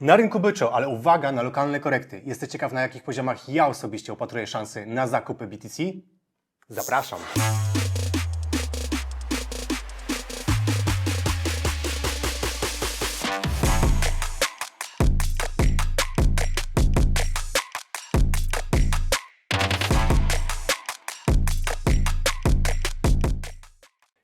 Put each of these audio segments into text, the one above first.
Na rynku byczo, ale uwaga na lokalne korekty. Jesteś ciekaw na jakich poziomach ja osobiście upatruję szansy na zakupy BTC? Zapraszam.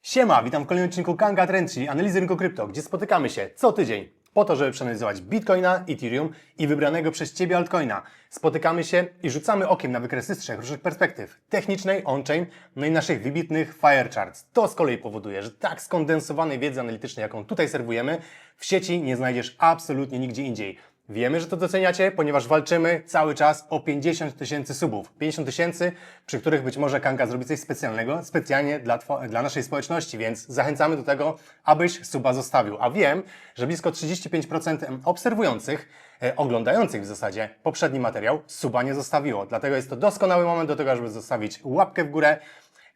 Siema, witam w kolejnym odcinku Kanga Trend, czyli analizy rynku krypto, gdzie spotykamy się co tydzień po to, żeby przeanalizować Bitcoina, Ethereum i wybranego przez Ciebie altcoina. Spotykamy się i rzucamy okiem na wykresy z trzech różnych perspektyw. Technicznej, on-chain, no i naszych wybitnych fire charts. To z kolei powoduje, że tak skondensowanej wiedzy analitycznej, jaką tutaj serwujemy, w sieci nie znajdziesz absolutnie nigdzie indziej. Wiemy, że to doceniacie, ponieważ walczymy cały czas o 50 tysięcy subów. 50 tysięcy, przy których być może Kanka zrobi coś specjalnego, specjalnie dla, dla naszej społeczności, więc zachęcamy do tego, abyś suba zostawił. A wiem, że blisko 35% obserwujących, e, oglądających w zasadzie poprzedni materiał, suba nie zostawiło. Dlatego jest to doskonały moment do tego, żeby zostawić łapkę w górę,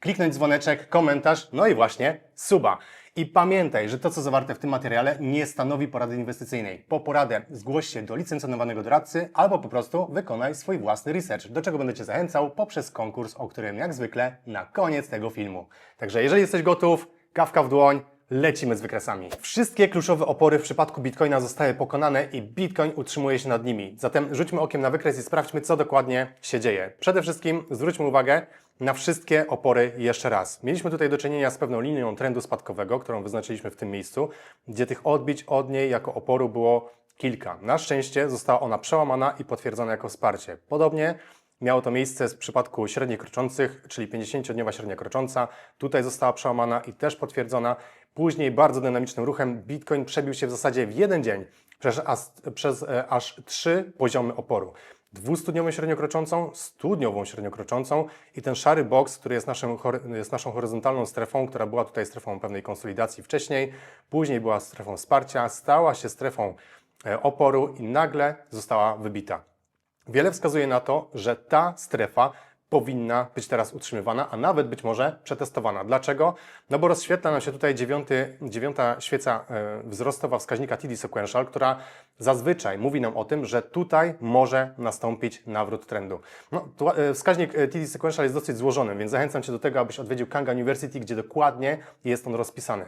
kliknąć dzwoneczek, komentarz, no i właśnie suba. I pamiętaj, że to, co zawarte w tym materiale, nie stanowi porady inwestycyjnej. Po poradę zgłoś się do licencjonowanego doradcy albo po prostu wykonaj swój własny research, do czego będę Cię zachęcał poprzez konkurs, o którym jak zwykle na koniec tego filmu. Także jeżeli jesteś gotów, kawka w dłoń, lecimy z wykresami. Wszystkie kluczowe opory w przypadku Bitcoina zostały pokonane i Bitcoin utrzymuje się nad nimi. Zatem rzućmy okiem na wykres i sprawdźmy, co dokładnie się dzieje. Przede wszystkim zwróćmy uwagę na wszystkie opory jeszcze raz. Mieliśmy tutaj do czynienia z pewną linią trendu spadkowego, którą wyznaczyliśmy w tym miejscu, gdzie tych odbić od niej jako oporu było kilka. Na szczęście została ona przełamana i potwierdzona jako wsparcie. Podobnie Miało to miejsce w przypadku średnich kroczących, czyli 50-dniowa średnia krocząca. Tutaj została przełamana i też potwierdzona. Później bardzo dynamicznym ruchem Bitcoin przebił się w zasadzie w jeden dzień przez, przez e, aż trzy poziomy oporu. 200-dniową średnią kroczącą, 100-dniową średnią kroczącą i ten szary boks, który jest, naszym, jest naszą horyzontalną strefą, która była tutaj strefą pewnej konsolidacji wcześniej, później była strefą wsparcia, stała się strefą e, oporu i nagle została wybita. Wiele wskazuje na to, że ta strefa powinna być teraz utrzymywana, a nawet być może przetestowana. Dlaczego? No bo rozświetla nam się tutaj dziewiąty, dziewiąta świeca e, wzrostowa wskaźnika TD Sequential, która zazwyczaj mówi nam o tym, że tutaj może nastąpić nawrót trendu. No, e, wskaźnik e, TD Sequential jest dosyć złożony, więc zachęcam Cię do tego, abyś odwiedził Kanga University, gdzie dokładnie jest on rozpisany.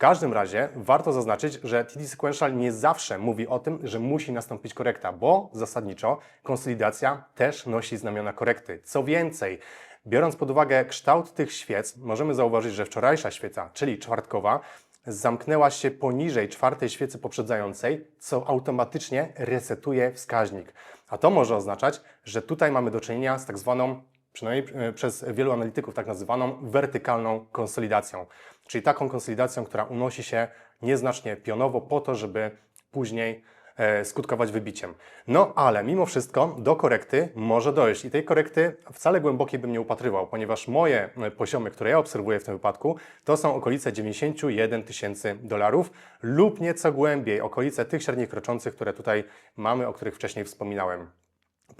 W każdym razie warto zaznaczyć, że TD Sequential nie zawsze mówi o tym, że musi nastąpić korekta, bo zasadniczo konsolidacja też nosi znamiona korekty. Co więcej, biorąc pod uwagę kształt tych świec, możemy zauważyć, że wczorajsza świeca, czyli czwartkowa, zamknęła się poniżej czwartej świecy poprzedzającej, co automatycznie resetuje wskaźnik. A to może oznaczać, że tutaj mamy do czynienia z tak zwaną przynajmniej e, przez wielu analityków tak nazywaną wertykalną konsolidacją, czyli taką konsolidacją, która unosi się nieznacznie pionowo po to, żeby później e, skutkować wybiciem. No ale mimo wszystko do korekty może dojść i tej korekty wcale głębokiej bym nie upatrywał, ponieważ moje e, poziomy, które ja obserwuję w tym wypadku, to są okolice 91 tysięcy dolarów lub nieco głębiej, okolice tych średnich kroczących, które tutaj mamy, o których wcześniej wspominałem.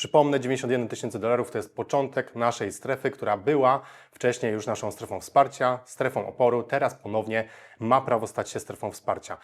Przypomnę, 91 tysięcy dolarów to jest początek naszej strefy, która była wcześniej już naszą strefą wsparcia, strefą oporu, teraz ponownie ma prawo stać się strefą wsparcia.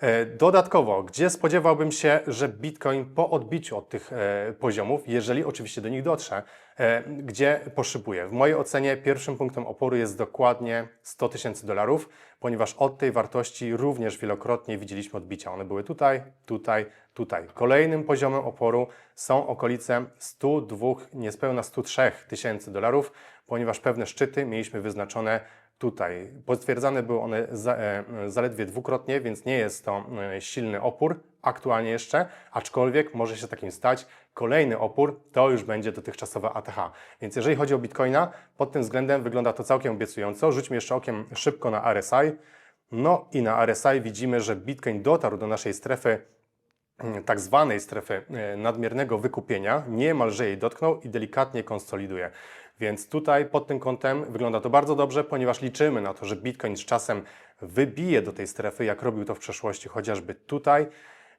E, Dodatkowo, gdzie spodziewałbym się, że Bitcoin po odbiciu od tych e, poziomów, jeżeli oczywiście do nich dotrze, e, gdzie poszybuje? W mojej ocenie pierwszym punktem oporu jest dokładnie 100 tysięcy dolarów, ponieważ od tej wartości również wielokrotnie widzieliśmy odbicia. One były tutaj, tutaj, tutaj. Kolejnym poziomem oporu są okolice 102, niespełna 103 tysięcy dolarów, ponieważ pewne szczyty mieliśmy wyznaczone tutaj. Potwierdzane były one za, e, zaledwie dwukrotnie, więc nie jest to e, silny opór aktualnie jeszcze, aczkolwiek może się takim stać. Kolejny opór to już będzie dotychczasowa ATH. Więc jeżeli chodzi o Bitcoina, pod tym względem wygląda to całkiem obiecująco. Rzućmy jeszcze okiem szybko na RSI. No i na RSI widzimy, że Bitcoin dotarł do naszej strefy tak zwanej strefy e, nadmiernego wykupienia, niemalże jej dotknął i delikatnie konsoliduje. Więc tutaj pod tym kątem wygląda to bardzo dobrze, ponieważ liczymy na to, że Bitcoin z czasem wybije do tej strefy, jak robił to w przeszłości, chociażby tutaj.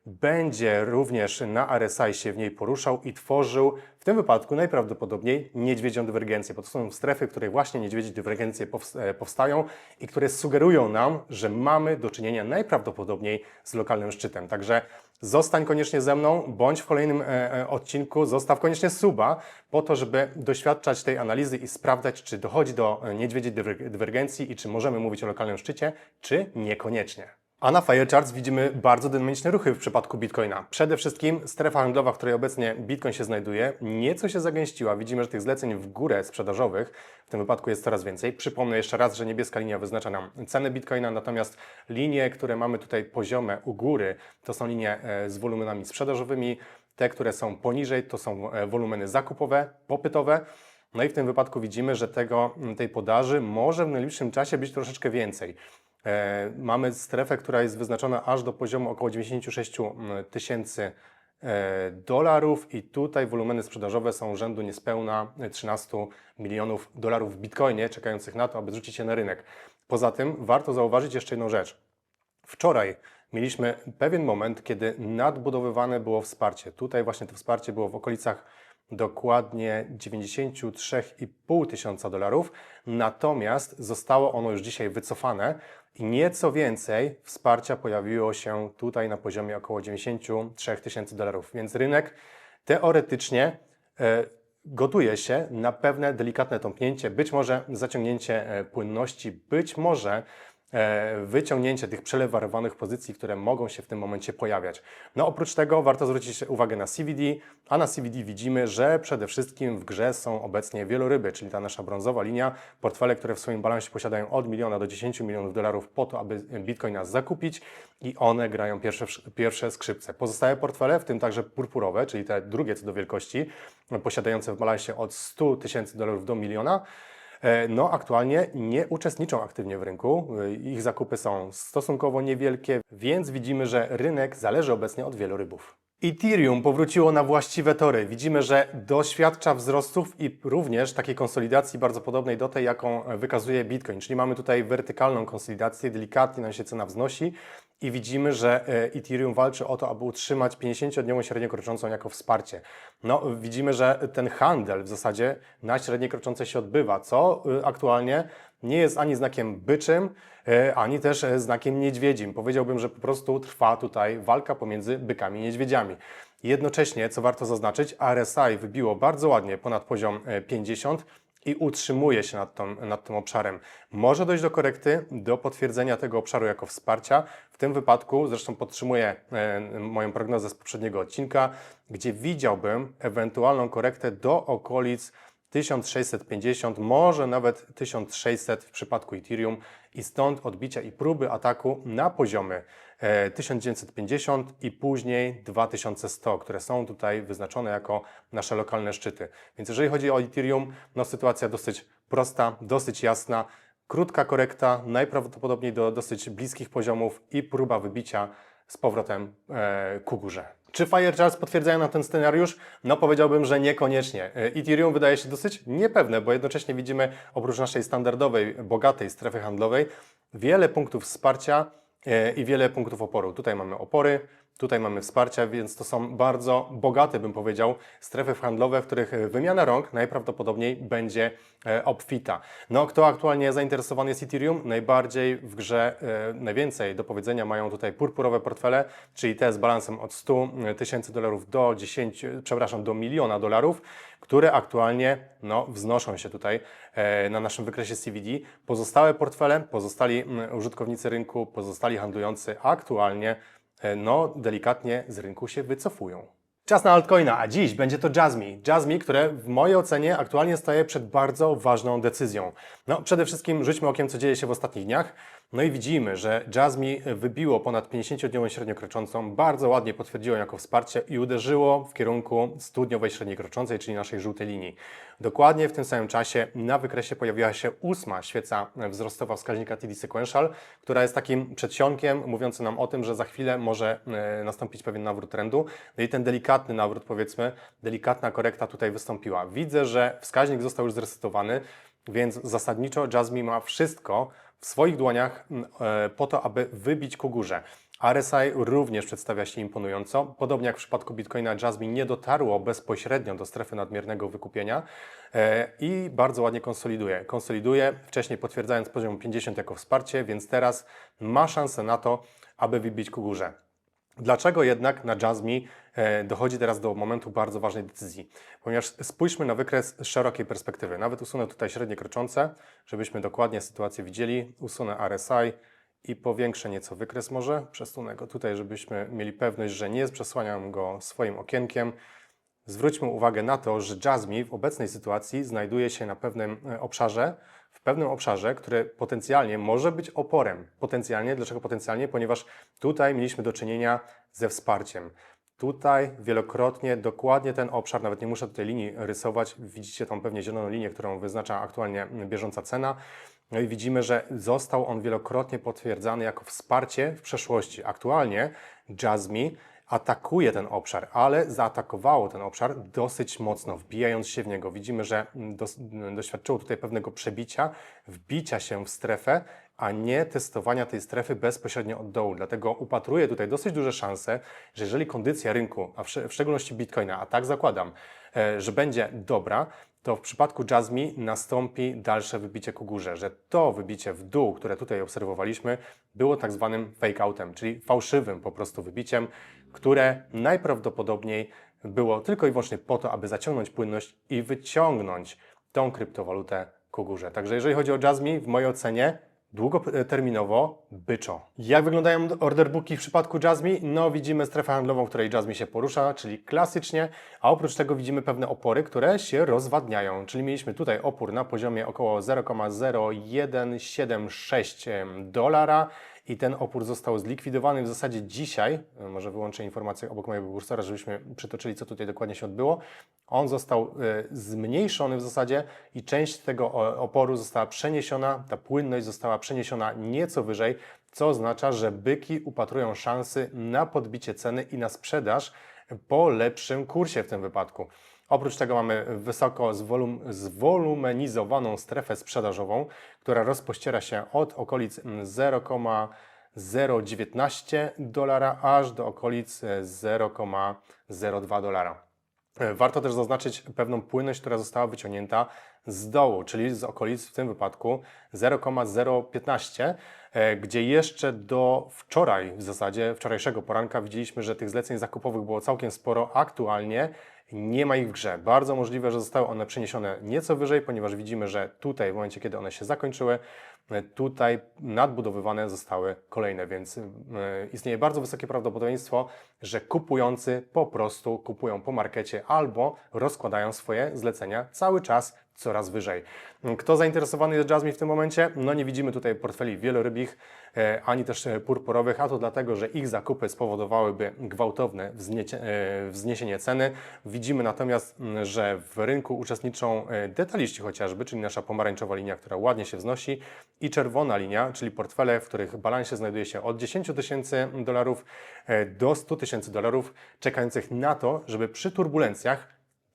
Będzie również na RSI się w niej poruszał i tworzył w tym wypadku najprawdopodobniej niedźwiedzią dywergencję, bo to są strefy, w której właśnie niedźwiedzie dywergencje e, powstają i które sugerują nam, że mamy do czynienia najprawdopodobniej z lokalnym szczytem. Także Zostań koniecznie ze mną, bądź w kolejnym e, e, odcinku, zostaw koniecznie suba, po to, żeby doświadczać tej analizy i sprawdzać, czy dochodzi do e, niedźwiedziej dywer- dywergencji i czy możemy mówić o lokalnym szczycie, czy niekoniecznie. A na Firecharts widzimy bardzo dynamiczne ruchy w przypadku Bitcoina. Przede wszystkim strefa handlowa, w której obecnie Bitcoin się znajduje, nieco się zagęściła. Widzimy, że tych zleceń w górę sprzedażowych w tym wypadku jest coraz więcej. Przypomnę jeszcze raz, że niebieska linia wyznacza nam cenę Bitcoina, natomiast linie, które mamy tutaj poziome u góry, to są linie e, z wolumenami sprzedażowymi. Te, które są poniżej, to są e, wolumeny zakupowe, popytowe. No i w tym wypadku widzimy, że tego, tej podaży może w najbliższym czasie być troszeczkę więcej. E, mamy strefę, która jest wyznaczona aż do poziomu około 96 tysięcy e, dolarów i tutaj wolumeny sprzedażowe są rzędu niespełna 13 milionów dolarów w bitcoinie, czekających na to, aby zrzucić je na rynek. Poza tym warto zauważyć jeszcze jedną rzecz. Wczoraj mieliśmy pewien moment, kiedy nadbudowywane było wsparcie. Tutaj właśnie to wsparcie było w okolicach dokładnie 93,5 tysiąca dolarów, natomiast zostało ono już dzisiaj wycofane i nieco więcej wsparcia pojawiło się tutaj na poziomie około 93 tysięcy dolarów, więc rynek teoretycznie e, gotuje się na pewne delikatne tąpnięcie, być może zaciągnięcie e, płynności, być może wyciągnięcie tych przelewarowanych pozycji, które mogą się w tym momencie pojawiać. No oprócz tego warto zwrócić uwagę na CVD, a na CVD widzimy, że przede wszystkim w grze są obecnie wieloryby, czyli ta nasza brązowa linia, portfele, które w swoim balansie posiadają od miliona do 10 milionów dolarów po to, aby Bitcoina zakupić i one grają pierwsze, pierwsze skrzypce. Pozostałe portfele, w tym także purpurowe, czyli te drugie co do wielkości, posiadające w balansie od 100 tysięcy dolarów do miliona, E, no aktualnie nie uczestniczą aktywnie w rynku. E, Ich zakupy są stosunkowo niewielkie, więc widzimy, że rynek zależy obecnie od wielorybów. Ethereum powróciło na właściwe tory. Widzimy, że doświadcza wzrostów i również takiej konsolidacji bardzo podobnej do tej, jaką wykazuje Bitcoin. Czyli mamy tutaj wertykalną konsolidację, delikatnie nam się cena wznosi i widzimy, że e, Ethereum walczy o to, aby utrzymać 50-dniową średnią kroczącą jako wsparcie. No, widzimy, że ten handel w zasadzie na średniej kroczącej się odbywa, co y, aktualnie nie jest ani znakiem byczym, e, ani też e, znakiem niedźwiedzim. Powiedziałbym, że po prostu trwa tutaj walka pomiędzy bykami i niedźwiedziami. Jednocześnie, co warto zaznaczyć, RSI wybiło bardzo ładnie ponad poziom e, 50 i utrzymuje się nad, tą, nad tym obszarem. Może dojść do korekty, do potwierdzenia tego obszaru jako wsparcia. W tym wypadku, zresztą podtrzymuję e, moją prognozę z poprzedniego odcinka, gdzie widziałbym ewentualną korektę do okolic 1650, może nawet 1600 w przypadku Ethereum i stąd odbicia i próby ataku na poziomy e, 1950 i później 2100, które są tutaj wyznaczone jako nasze lokalne szczyty. Więc jeżeli chodzi o Ethereum, no sytuacja dosyć prosta, dosyć jasna. Krótka korekta, najprawdopodobniej do dosyć bliskich poziomów i próba wybicia z powrotem e, ku górze. Czy Firecharts potwierdzają nam ten scenariusz? No powiedziałbym, że niekoniecznie. E, Ethereum wydaje się dosyć niepewne, bo jednocześnie widzimy oprócz naszej standardowej, bogatej strefy handlowej wiele punktów wsparcia e, i wiele punktów oporu. Tutaj mamy opory, tutaj mamy wsparcia, więc to są bardzo bogate, bym powiedział, strefy handlowe, w których e, wymiana rąk najprawdopodobniej będzie e, obfita. No, kto aktualnie zainteresowany jest Ethereum? Najbardziej w grze, e, najwięcej do powiedzenia mają tutaj purpurowe portfele, czyli te z balansem od 100 tysięcy dolarów do 10, przepraszam, do miliona dolarów, które aktualnie no, wznoszą się tutaj na naszym wykresie CVD. Pozostałe portfele, pozostali mm, użytkownicy rynku, pozostali handlujący aktualnie no, delikatnie z rynku się wycofują. Czas na altcoina, a dziś będzie to Jasmy. Jasmy, które w mojej ocenie aktualnie staje przed bardzo ważną decyzją. No, przede wszystkim rzućmy okiem, co dzieje się w ostatnich dniach. No i widzimy, że Jasmy wybiło ponad 50-dniową średnią kroczącą, bardzo ładnie potwierdziło jako wsparcie i uderzyło w kierunku 100-dniowej średniej kroczącej, czyli naszej żółtej linii. Dokładnie w tym samym czasie na wykresie pojawiła się ósma świeca wzrostowa wskaźnika TD Sequential, która jest takim przedsionkiem mówiącym nam o tym, że za chwilę może e, nastąpić pewien nawrót trendu. No i ten delikatny nawrót, powiedzmy, delikatna korekta tutaj wystąpiła. Widzę, że wskaźnik został już zresetowany, więc zasadniczo Jasmine ma wszystko w swoich dłoniach e, po to, aby wybić ku górze. RSI również przedstawia się imponująco. Podobnie jak w przypadku Bitcoina, Jasmine nie dotarło bezpośrednio do strefy nadmiernego wykupienia e, i bardzo ładnie konsoliduje. Konsoliduje, wcześniej potwierdzając poziom 50 jako wsparcie, więc teraz ma szansę na to, aby wybić ku górze. Dlaczego jednak na Jasmine e, dochodzi teraz do momentu bardzo ważnej decyzji? Ponieważ spójrzmy na wykres z szerokiej perspektywy. Nawet usunę tutaj średnie kroczące, żebyśmy dokładnie sytuację widzieli. Usunę RSI i powiększę nieco wykres może. Przesunę go tutaj, żebyśmy mieli pewność, że nie przesłaniam go swoim okienkiem. Zwróćmy uwagę na to, że Jasmine w obecnej sytuacji znajduje się na pewnym e, obszarze, w pewnym obszarze, który potencjalnie może być oporem. Potencjalnie, dlaczego potencjalnie? Ponieważ tutaj mieliśmy do czynienia ze wsparciem. Tutaj wielokrotnie dokładnie ten obszar, nawet nie muszę tutaj linii rysować, widzicie tą pewnie zieloną linię, którą wyznacza aktualnie bieżąca cena. No i widzimy, że został on wielokrotnie potwierdzany jako wsparcie w przeszłości. Aktualnie Jasmine atakuje ten obszar, ale zaatakowało ten obszar dosyć mocno, wbijając się w niego. Widzimy, że doświadczyło tutaj pewnego przebicia, wbicia się w strefę, a nie testowania tej strefy bezpośrednio od dołu. Dlatego upatruję tutaj dosyć duże szanse, że jeżeli kondycja rynku, a w, w szczególności Bitcoina, a tak zakładam, e, że będzie dobra, to w przypadku Jasmine nastąpi dalsze wybicie ku górze, że to wybicie w dół, które tutaj obserwowaliśmy, było tak zwanym fake outem, czyli fałszywym po prostu wybiciem, które najprawdopodobniej było tylko i wyłącznie po to, aby zaciągnąć płynność i wyciągnąć tą kryptowalutę ku górze. Także jeżeli chodzi o Jasmine, w mojej ocenie długoterminowo byczo. Jak wyglądają orderbooki w przypadku Jasmine? No widzimy strefę handlową, w której Jasmine się porusza, czyli klasycznie, a oprócz tego widzimy pewne opory, które się rozwadniają, czyli mieliśmy tutaj opór na poziomie około 0,0176 dolara, i ten opór został zlikwidowany w zasadzie dzisiaj. Może wyłączę informację obok mojego kursora, żebyśmy przytoczyli, co tutaj dokładnie się odbyło. On został e, zmniejszony w zasadzie i część tego oporu została przeniesiona, ta płynność została przeniesiona nieco wyżej, co oznacza, że byki upatrują szansy na podbicie ceny i na sprzedaż po lepszym kursie w tym wypadku. Oprócz tego mamy wysoko zwolum, zwolumenizowaną strefę sprzedażową, która rozpościera się od okolic 0,019 dolara aż do okolic 0,02 dolara. Warto też zaznaczyć pewną płynność, która została wyciągnięta z dołu, czyli z okolic w tym wypadku 0,015, e, gdzie jeszcze do wczoraj, w zasadzie wczorajszego poranka, widzieliśmy, że tych zleceń zakupowych było całkiem sporo. Aktualnie nie ma ich w grze. Bardzo możliwe, że zostały one przeniesione nieco wyżej, ponieważ widzimy, że tutaj, w momencie, kiedy one się zakończyły, tutaj nadbudowywane zostały kolejne, więc e, istnieje bardzo wysokie prawdopodobieństwo, że kupujący po prostu kupują po markecie albo rozkładają swoje zlecenia cały czas coraz wyżej. Kto zainteresowany jest Jasmine w tym momencie? No nie widzimy tutaj portfeli wielorybich, e, ani też e, purpurowych, a to dlatego, że ich zakupy spowodowałyby gwałtowne wzniesienie ceny. Widzimy natomiast, że w rynku uczestniczą detaliści chociażby, czyli nasza pomarańczowa linia, która ładnie się wznosi i czerwona linia, czyli portfele, w których balansie znajduje się od 10 tysięcy dolarów e, do 100 tysięcy dolarów, czekających na to, żeby przy turbulencjach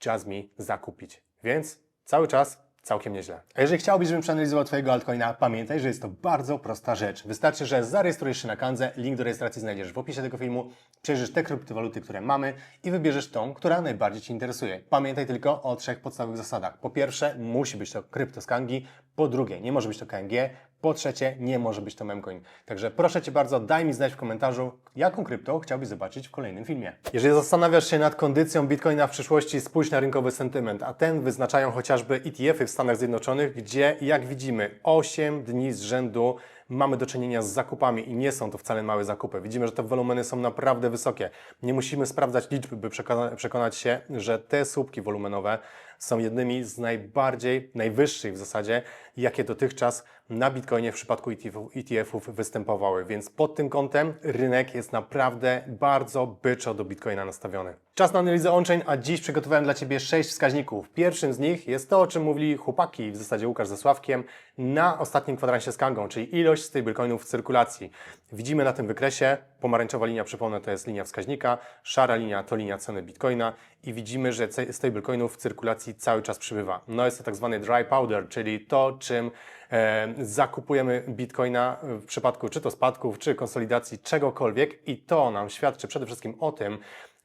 Jasmine zakupić. Więc cały czas całkiem nieźle. A jeżeli chciałbyś, żebym przeanalizował Twojego altcoina, pamiętaj, że jest to bardzo prosta rzecz. Wystarczy, że zarejestrujesz się na Kanze, link do rejestracji znajdziesz w opisie tego filmu, przejrzysz te kryptowaluty, które mamy i wybierzesz tą, która najbardziej Ci interesuje. Pamiętaj tylko o trzech podstawowych zasadach. Po pierwsze, musi być to krypto z Kangi, po drugie, nie może być to KNG, po trzecie, nie może być to memcoin. Także proszę Cię bardzo, daj mi znać w komentarzu, jaką krypto chciałbyś zobaczyć w kolejnym filmie. Jeżeli zastanawiasz się nad kondycją Bitcoina w przyszłości, spójrz na rynkowy sentyment, a ten wyznaczają chociażby ETF-y w Stanach Zjednoczonych, gdzie, jak widzimy, 8 dni z rzędu mamy do czynienia z zakupami i nie są to wcale małe zakupy. Widzimy, że te wolumeny są naprawdę wysokie. Nie musimy sprawdzać liczb, by przekonać się, że te słupki wolumenowe są jednymi z najbardziej, najwyższych w zasadzie, jakie dotychczas na Bitcoinie w przypadku ETF-ów występowały. Więc pod tym kątem rynek jest naprawdę bardzo byczo do Bitcoina nastawiony. Czas na analizę on-chain, a dziś przygotowałem dla Ciebie sześć wskaźników. Pierwszym z nich jest to, o czym mówili chłopaki, w zasadzie Łukasz ze Sławkiem, na ostatnim kwadransie z Kangą, czyli ilość stablecoinów w cyrkulacji. Widzimy na tym wykresie, pomarańczowa linia, przypomnę, to jest linia wskaźnika, szara linia to linia ceny Bitcoina i widzimy, że stablecoinów w cyrkulacji cały czas przybywa. No jest to tak zwany dry powder, czyli to, czym e, zakupujemy bitcoina w przypadku czy to spadków, czy konsolidacji, czegokolwiek i to nam świadczy przede wszystkim o tym,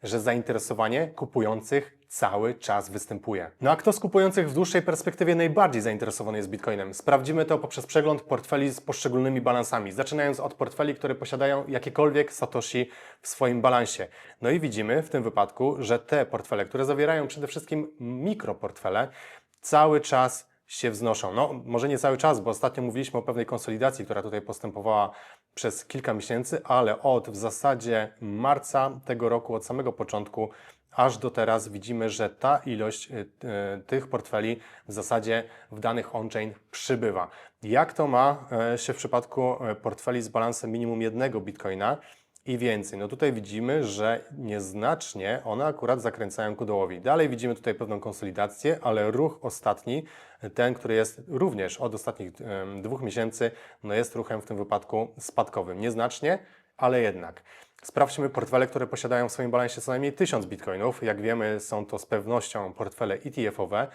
że zainteresowanie kupujących cały czas występuje. No a kto z kupujących w dłuższej perspektywie najbardziej zainteresowany jest Bitcoinem? Sprawdzimy to poprzez przegląd portfeli z poszczególnymi balansami, zaczynając od portfeli, które posiadają jakiekolwiek Satoshi w swoim balansie. No i widzimy w tym wypadku, że te portfele, które zawierają przede wszystkim mikroportfele, cały czas się wznoszą. No, może nie cały czas, bo ostatnio mówiliśmy o pewnej konsolidacji, która tutaj postępowała przez kilka miesięcy, ale od w zasadzie marca tego roku, od samego początku, aż do teraz widzimy, że ta ilość y, y, tych portfeli w zasadzie w danych on-chain przybywa. Jak to ma e, się w przypadku e, portfeli z balansem minimum jednego bitcoina? i więcej. No tutaj widzimy, że nieznacznie one akurat zakręcają ku dołowi. Dalej widzimy tutaj pewną konsolidację, ale ruch ostatni, ten, który jest również od ostatnich dwóch miesięcy, no jest ruchem w tym wypadku spadkowym. Nieznacznie, ale jednak. Sprawdźmy portfele, które posiadają w swoim balansie co najmniej 1000 bitcoinów. Jak wiemy, są to z pewnością portfele ETF-owe.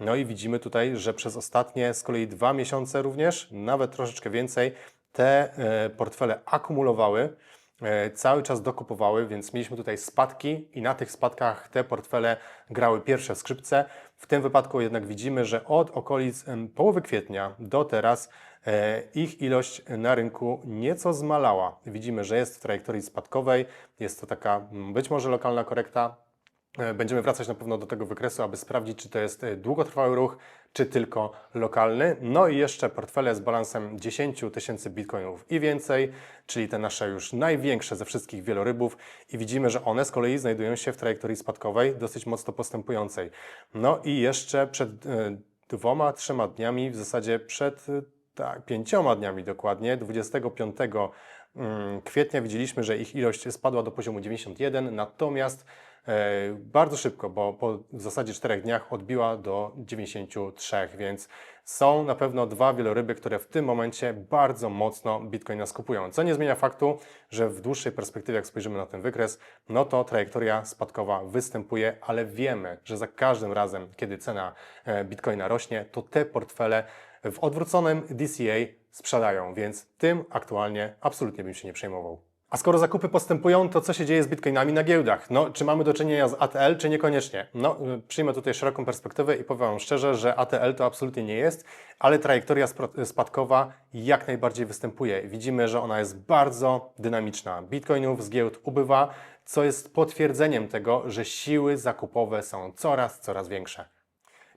No i widzimy tutaj, że przez ostatnie z kolei dwa miesiące również, nawet troszeczkę więcej, te e, portfele akumulowały e, cały czas dokupowały, więc mieliśmy tutaj spadki i na tych spadkach te portfele grały pierwsze skrzypce. W tym wypadku jednak widzimy, że od okolic połowy kwietnia do teraz ich ilość na rynku nieco zmalała. Widzimy, że jest w trajektorii spadkowej, jest to taka mm, być może lokalna korekta, E, Będziemy wracać na pewno do tego wykresu, aby sprawdzić, czy to jest e, długotrwały ruch, czy tylko lokalny. No i jeszcze portfele z balansem 10 tysięcy bitcoinów i więcej, czyli te nasze już największe ze wszystkich wielorybów i widzimy, że one z kolei znajdują się w trajektorii spadkowej, dosyć mocno postępującej. No i jeszcze przed e, dwoma, trzema dniami, w zasadzie przed e, tak, pięcioma dniami dokładnie, 25 mm, kwietnia widzieliśmy, że ich ilość spadła do poziomu 91, natomiast e, bardzo szybko, bo po w zasadzie 4 dniach odbiła do 93, więc są na pewno dwa wieloryby, które w tym momencie bardzo mocno Bitcoina skupują. Co nie zmienia faktu, że w dłuższej perspektywie, jak spojrzymy na ten wykres, no to trajektoria spadkowa występuje, ale wiemy, że za każdym razem, kiedy cena e, Bitcoina rośnie, to te portfele w odwróconym DCA sprzedają, więc tym aktualnie absolutnie bym się nie przejmował. A skoro zakupy postępują, to co się dzieje z bitcoinami na giełdach? No, czy mamy do czynienia z ATL, czy niekoniecznie? No, y, przyjmę tutaj szeroką perspektywę i powiem szczerze, że ATL to absolutnie nie jest, ale trajektoria spro- spadkowa jak najbardziej występuje. Widzimy, że ona jest bardzo dynamiczna. Bitcoinów z giełd ubywa, co jest potwierdzeniem tego, że siły zakupowe są coraz, coraz większe.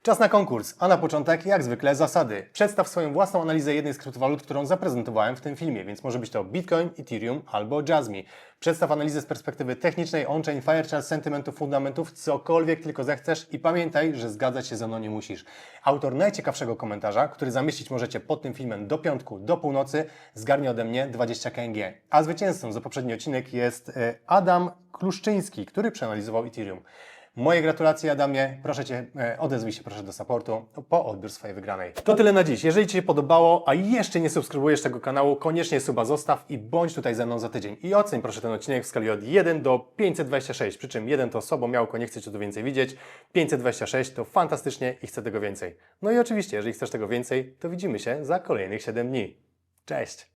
Czas na konkurs, a na początek, jak zwykle, zasady. Przedstaw swoją własną analizę jednej z kryptowalut, którą zaprezentowałem w tym filmie, więc może być to Bitcoin, Ethereum albo Jasmy. Przedstaw analizę z perspektywy technicznej, on-chain, firechart, sentymentów, fundamentów, cokolwiek tylko zechcesz i pamiętaj, że zgadzać się ze mną nie musisz. Autor najciekawszego komentarza, który zamieścić możecie pod tym filmem do piątku, do północy, zgarnie ode mnie 20 KNG. A zwycięzcą za poprzedni odcinek jest e, Adam Kluszczyński, który przeanalizował Ethereum. Moje gratulacje Adamie, proszę Cię, e, odezwij się proszę do supportu po odbiór swojej wygranej. To tyle na dziś. Jeżeli Ci się podobało, a jeszcze nie subskrybujesz tego kanału, koniecznie suba zostaw i bądź tutaj ze mną za tydzień. I oceń proszę ten odcinek w skali od 1 do 526, przy czym 1 to słabo miałko, nie chcę Cię tu więcej widzieć, 526 to fantastycznie i chcę tego więcej. No i oczywiście, jeżeli chcesz tego więcej, to widzimy się za kolejnych 7 dni. Cześć!